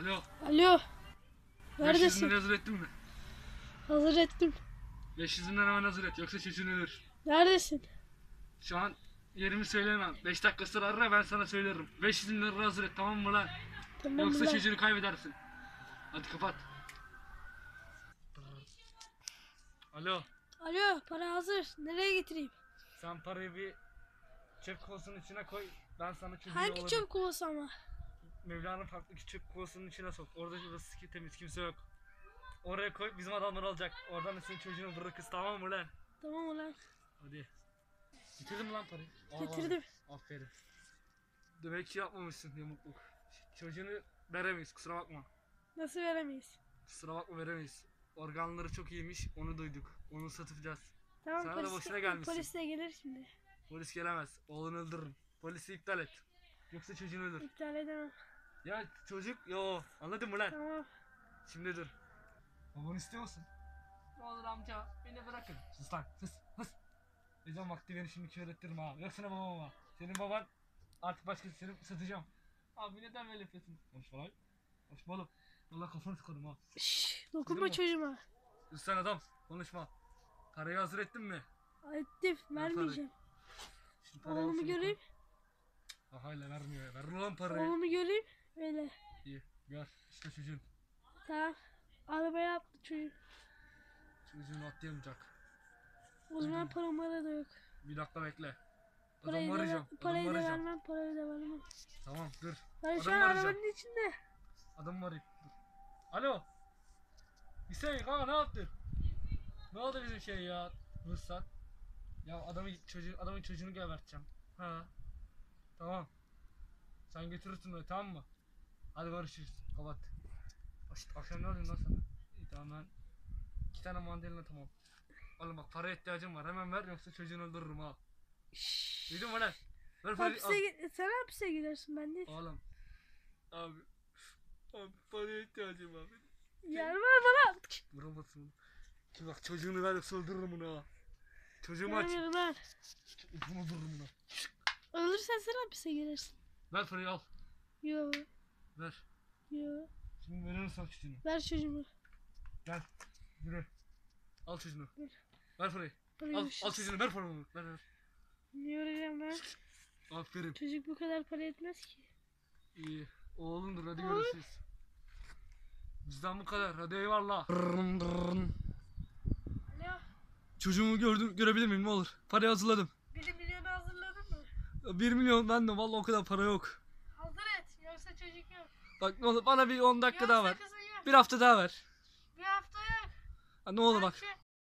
Alo. Alo. 500 Neredesin? lira hazır ettin mi? Hazır ettim. 500 lira hemen hazır et yoksa çocuğun ölür. Neredesin? Şu an yerimi söyleyemem. 5 dakika sonra ara ben sana söylerim. 500 lira hazır et tamam mı lan? Tamam Yoksa ulan. çocuğunu kaybedersin. Hadi kapat. Alo. Alo para hazır. Nereye getireyim? Sen parayı bir çöp kovasının içine koy. Ben sana çocuğu Hangi çöp kovası ama? Mevla'nın farklı çöp kovasının içine sok. Orada burası ki temiz kimse yok. Oraya koy bizim adamlar alacak. Oradan da senin çocuğunu bırakırız tamam mı lan? Tamam ulan. Hadi. Getirdin mi lan parayı? Al, al. Getirdim. Aferin. Demek ki yapmamışsın yamukluk. Çocuğunu veremeyiz kusura bakma. Nasıl veremeyiz? Kusura bakma veremeyiz. Organları çok iyiymiş onu duyduk. Onu satacağız. Tamam Sana da polis, boşuna gelmişsin. polis de gelir şimdi. Polis gelemez. Oğlunu öldürürüm. Polisi iptal et. Yoksa çocuğunu öldür. İptal edemem. Ya çocuk yo anladın mı lan? Tamam. Şimdi dur. Babanı istiyor musun? Ne olur amca beni bırakın. Sus lan sus sus. Ezan vakti beni şimdi kör ettirme ha. Yoksa ne babama. Senin baban artık başkası seni satacağım. Abi neden böyle yapıyorsun? Konuşma lan. Konuşma oğlum. Valla kafanı sıkarım ha. Şşş dokunma çocuğuma. Sus sen adam. Konuşma. Parayı hazır ettin mi? Ettim vermeyeceğim. Şimdi parayı Oğlumu alsana. göreyim. Ha hala vermiyor ya. Ver ulan parayı. Oğlumu göreyim. Öyle. İyi. Gel işte çocuğun. Tamam. Arabaya attı çocuk. Çocuğunu atlayamayacak. O zaman param para da yok. Bir dakika bekle. Parayı Adamı da, arayacağım. parayı Adamı da arayacağım. vermem, parayı da vermem. Tamam dur. Ben şu an arabanın içinde. Arayayım. Dur. Alo. Hüseyin ha ne yaptın? Ne oldu bizim şey ya? Ruhsat. Ya adamı çocuğu adamın çocuğunu geberteceğim. Ha. Tamam. Sen götürürsün onu tamam mı? Hadi görüşürüz. Kapat. Aş- akşam ne alayım lan sana? İyi tamam ben. İki tane mandalina tamam. Oğlum bak para ihtiyacım var. Hemen ver yoksa çocuğunu öldürürüm ha. Duydun mu lan? Ver parayı. Hapse, al. gi- sen hapse gidersin ben değil. Oğlum. Abi. Abi paraya ihtiyacım var. Yer ver bana. Vuramazsın onu. Ki bak çocuğunu ver yoksa öldürürüm onu ha. Çocuğumu aç. Ver ver. Bunu öldürürüm onu. Ölürsen sen hapse girersin. Ver parayı al. Yo Ver. yo. Şimdi veririm sana çocuğunu. Ver çocuğumu. Gel. Yürü. Al çocuğunu. Ver. Ver parayı. Parayı Al, al çocuğunu ver paramı. Ver ver. Niye öğreneceğim ben? Aferin. Çocuk bu kadar para etmez ki. İyi. Oğlumdur hadi Oğlum. görüşürüz. Bizden bu kadar. Hadi eyvallah. Alo. Çocuğumu gördüm, görebilir miyim ne olur? Parayı hazırladım. 1 milyonu hazırladın mı? 1 milyon ben de vallahi o kadar para yok. Hazır et. Yoksa çocuk yok. Bak ne olur bana bir 10 dakika daha ver. Bir hafta daha ver. Bir hafta yok. Ha, ne olur bak.